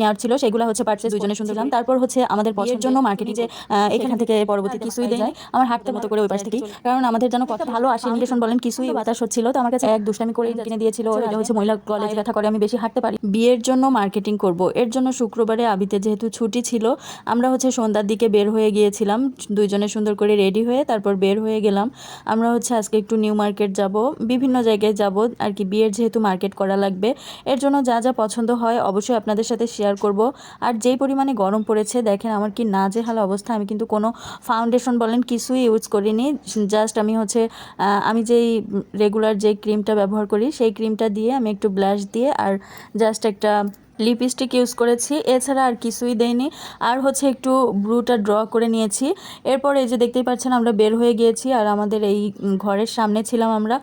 নেওয়ার ছিল সেগুলো হচ্ছে পার্চেস দুজনে শুনছিলাম তারপর হচ্ছে আমাদের পছন্দের জন্য মার্কেটিং যে এখান থেকে পরবর্তী কিছুই দেয় আমার হাঁটতে মতো করে ওই পাশ থেকেই কারণ আমাদের যেন কথা ভালো আসে ইন্ডিকেশন বলেন কিছুই বাতাস হচ্ছিল তো আমার কাছে এক দুষ্টামি করে কিনে দিয়েছিল এটা হচ্ছে মহিলা কলেজ ব্যথা করে আমি বেশি হাঁটতে পারি। বিয়ের জন্য মার্কেটিং করব। এর জন্য শুক্রবারে আবিতে যেহেতু ছুটি ছিল আমরা হচ্ছে সন্ধ্যার দিকে বের হয়ে গিয়েছিলাম দুইজনে সুন্দর করে রেডি হয়ে তারপর বের হয়ে গেলাম। আমরা হচ্ছে আজকে একটু নিউ মার্কেট যাব বিভিন্ন জায়গায় যাব আর কি বিয়ের যেহেতু মার্কেট করা লাগবে এর জন্য যা যা পছন্দ হয় অবশ্যই আপনাদের সাথে শেয়ার করব। আর যেই পরিমাণে গরম পড়েছে, দেখেন আমার কি নাজেহাল অবস্থা। আমি কিন্তু কোনো ফাউন্ডেশন বলেন কিছুই ইউজ করিনি। জাস্ট আমি হচ্ছে আমি যেই রেগুলার যে ক্রিমটা ব্যবহার করি, সেই ক্রিমটা দিয়ে আমি একটু ব্লাশ দিয়ে আর জাস্ট একটা লিপস্টিক ইউজ করেছি, এছাড়া আর কিছুই দেয়নি আর হচ্ছে একটু ব্লুটা ড্র করে নিয়েছি। এরপর এই যে দেখতেই পাচ্ছেন, আমরা বের হয়ে গিয়েছি আর আমাদের এই ঘরের সামনে ছিলাম আমরা।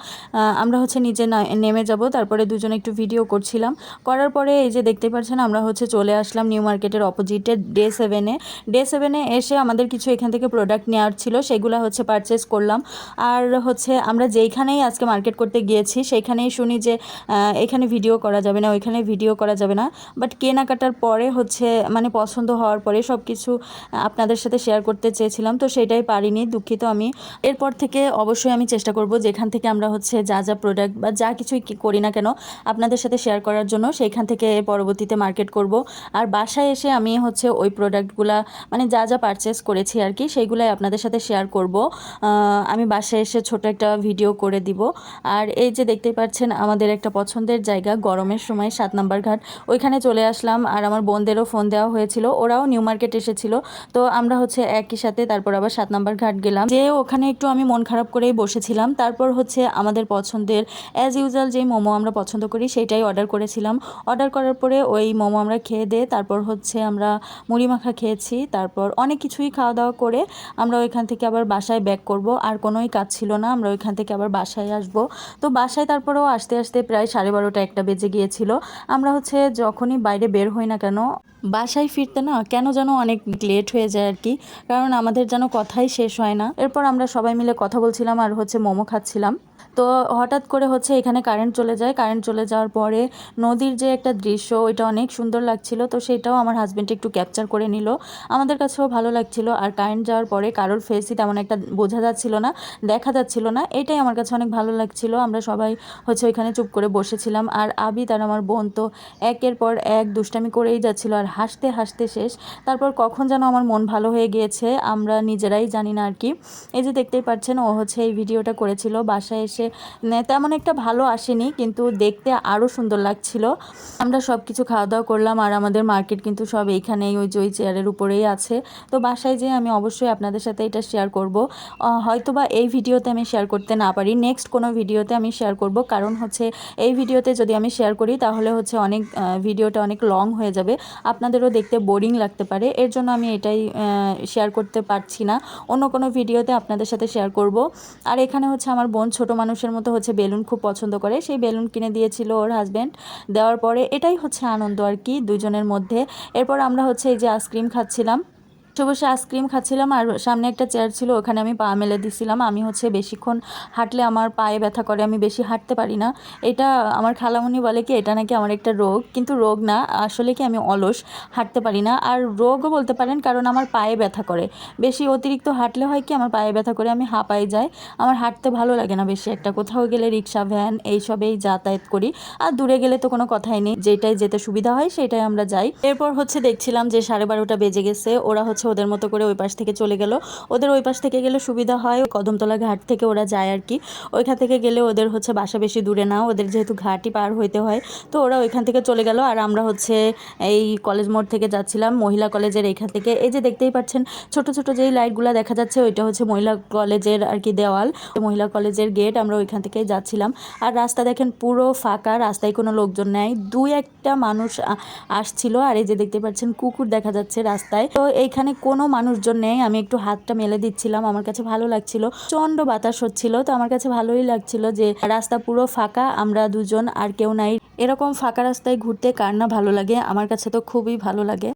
আমরা হচ্ছে নিচে না- নেমে যাব, তারপরে দুজনে একটু ভিডিও করছিলাম। করার পরে এই যে দেখতে পাচ্ছেন, আমরা হচ্ছে চলে আসলাম নিউ মার্কেটের অপোজিটে ডে সেভেনে ডে সেভেনে এসে আমাদের কিছু এখান থেকে প্রোডাক্ট নেওয়ার ছিল, সেগুলো হচ্ছে পারচেস করলাম। আর হচ্ছে আমরা যেইখানেই আজকে মার্কেট করতে গিয়েছি সেইখানেই শুনি যে এখানে ভিডিও করা যাবে না, ওইখানে ভিডিও করা যাবে না। বাট কেনাকাটার পরে হচ্ছে মানে পছন্দ হওয়ার পরে সব কিছু আপনাদের সাথে শেয়ার করতে চেয়েছিলাম, তো সেটাই পারিনি, দুঃখিত আমি। এরপর থেকে অবশ্যই আমি চেষ্টা করব যেখান থেকে আমরা হচ্ছে যা যা প্রোডাক্ট বা যা কিছুই করি না কেন, আপনাদের সাথে শেয়ার করার জন্য সেইখান থেকে পরবর্তীতে মার্কেট করব। আর বাসায় এসে আমি হচ্ছে ওই প্রোডাক্টগুলা মানে যা যা পারচেস করেছি আর কি সেইগুলাই আপনাদের সাথে শেয়ার করব। আমি বাসায় এসে ছোট একটা ভিডিও করে দিব। আর এই যে দেখতেই পাচ্ছেন, আমাদের একটা পছন্দের জায়গা, গরমের সময় সাত নাম্বার ঘাট, ওইখানে চলে আসলাম আর আমার বোনদেরও ফোন দেওয়া হয়েছিল। ওরাও নিউ মার্কেট এসেছিল। তো আমরা হচ্ছে একই সাথে তারপর আবার সাত নম্বর ঘাট গেলাম। যে ওখানে একটু আমি মন খারাপ করেই বসেছিলাম। তারপর হচ্ছে আমাদের পছন্দের অ্যাজ ইউজুয়াল যেই মোমো আমরা পছন্দ করি সেটাই অর্ডার করেছিলাম। অর্ডার করার পরে ওই মোমো আমরা খেয়ে দিয়ে তারপর হচ্ছে আমরা মুড়ি মাখা খেয়েছি। তারপর অনেক কিছুই খাওয়া দাওয়া করে আমরা ওইখান থেকে আবার বাসায় ব্যাক করব। আর কোনোই কাজ ছিল না। আমরা ওইখান থেকে আবার বাসায় আসব। তো বাসায় তারপরেও আসতে আসতে প্রায় সাড়ে বারোটা একটা বেজে গিয়েছিল। আমরা হচ্ছে যখনই বাইরে বের হই না কেন, বাসায় ফিরতে না কেন যেন অনেক লেট হয়ে যায় আর কি। কারণ আমাদের যেন কথাই শেষ হয় না। এরপর আমরা সবাই মিলে কথা বলছিলাম আর হচ্ছে মোমো খাচ্ছিলাম। তো হঠাৎ করে হচ্ছে এখানে কারেন্ট চলে যায়। কারেন্ট চলে যাওয়ার পরে নদীর যে একটা দৃশ্য, ওইটা অনেক সুন্দর লাগছিল। তো সেটাও আমার হাজব্যান্ড একটু ক্যাপচার করে নিল। আমাদের কাছেও ভালো লাগছিল। আর কারেন্ট যাওয়ার পরে কারোর ফেসই তেমন একটা বোঝা যাচ্ছিল না, দেখা যাচ্ছিল না। এটাই আমার কাছে অনেক ভালো লাগছিল। আমরা সবাই হচ্ছে ওইখানে চুপ করে বসেছিলাম। আর আবি তার আমার বোন তো একের পর এক দুষ্টামি করেই যাচ্ছিল। আর হাসতে হাসতে শেষ। তারপর কখন যেন আমার মন ভালো হয়ে গিয়েছে, আমরা নিজেরাই জানি না আর কি। এই যে দেখতেই পাচ্ছেন, ও হচ্ছে এই ভিডিওটা করেছিল। বাসায় এসে তেমন একটা ভালো আসেনি, কিন্তু দেখতে আরও সুন্দর লাগছিল। আমরা সব কিছু খাওয়া দাওয়া করলাম আর আমাদের মার্কেট কিন্তু সব এইখানেই, ওই যে ওই চেয়ারের উপরেই আছে। তো বাসায় যেয়ে আমি অবশ্যই আপনাদের সাথে এটা শেয়ার করব। হয়তো বা এই ভিডিওতে আমি শেয়ার করতে না পারি নেক্সট কোনো ভিডিওতে আমি শেয়ার করব। কারণ হচ্ছে, এই ভিডিওতে যদি আমি শেয়ার করি, তাহলে হচ্ছে অনেক ভিডিওটা অনেক লং হয়ে যাবে। আপনাদেরও দেখতে বোরিং লাগতে পারে, এর জন্য আমি এটাই শেয়ার করতে পারছি না। অন্য কোনো ভিডিওতে আপনাদের সাথে শেয়ার করব। আর এখানে হচ্ছে আমার বোন ছোট মানুষের মতো হচ্ছে বেলুন খুব পছন্দ করে। সেই বেলুন কিনে দিয়েছিল ওর হাজব্যান্ড দেওয়ার পরে এটাই হচ্ছে আনন্দ আর কি দুজনের মধ্যে। এরপর আমরা হচ্ছে এই যে আইসক্রিম খাচ্ছিলাম। বসে বসে আইসক্রিম খাচ্ছিলাম আর সামনে একটা চেয়ার ছিল, ওখানে আমি পা মেলে দিছিলাম। আমি হচ্ছে বেশিক্ষণ হাঁটলে আমার পায়ে ব্যথা করে, আমি বেশি হাঁটতে পারি না। এটা আমার খালামুনি বলে কি, এটা নাকি আমার একটা রোগ? কিন্তু রোগ না, আসলে কি আমি অলস, হাঁটতে পারি না। আর রোগও বলতে পারেন, কারণ আমার পায়ে ব্যথা করে। বেশি অতিরিক্ত হাঁটলে হয় কি, আমার পায়ে ব্যথা করে আমি হাঁপাই যাই। আমার হাঁটতে ভালো লাগে না বেশি একটা। কোথাও গেলে রিক্সা, ভ্যান এইসবেই যাতায়াত করি। আর দূরে গেলে তো কোনো কথাই নেই, যেটাই যেতে সুবিধা হয় সেটাই আমরা যাই। এরপর হচ্ছে দেখছিলাম যে সাড়ে বারোটা বেজে গেছে, ওরা হচ্ছে ওদের মতো করে ওই পাশ থেকে চলে গেল। ওদের ওই পাশ থেকে গেলে সুবিধা হয় কদমতলা ঘাট থেকে ওরা যায় আর কি। ওইখান থেকে গেলে ওদের হচ্ছে বাসা বেশি দূরে না, ওদের যেহেতু ঘাটই পার হইতে হয়, তো ওরা ওইখান থেকে চলে গেল। আর আমরা হচ্ছে এই কলেজ মোড় থেকে যাচ্ছিলাম, মহিলা কলেজের এইখান থেকে। এই যে দেখতেই পাচ্ছেন, ছোট ছোট যেই লাইটগুলো দেখা যাচ্ছে, ওইটা হচ্ছে মহিলা কলেজের আর কি দেওয়াল। মহিলা কলেজের গেট আমরা ওইখান থেকেই যাচ্ছিলাম। আর রাস্তা দেখেন পুরো ফাঁকা, রাস্তায় কোনো লোকজন নেই। দুই একটা মানুষ আসছিল। আর এই যে দেখতে পাচ্ছেন, কুকুর দেখা যাচ্ছে রাস্তায়। তো এইখানে কোনো মানুষজন নেই। আমি একটু হাতটা মেলে দিচ্ছিলাম, আমার কাছে ভালো লাগছিল। চন্ড বাতাস হচ্ছিল, তো আমার কাছে ভালোই লাগছিল যে রাস্তা পুরো ফাঁকা, আমরা দুজন আর কেউ নাই। এরকম ফাঁকা রাস্তায় ঘুরতে কার না ভালো লাগে? আমার কাছে তো খুবই ভালো লাগে।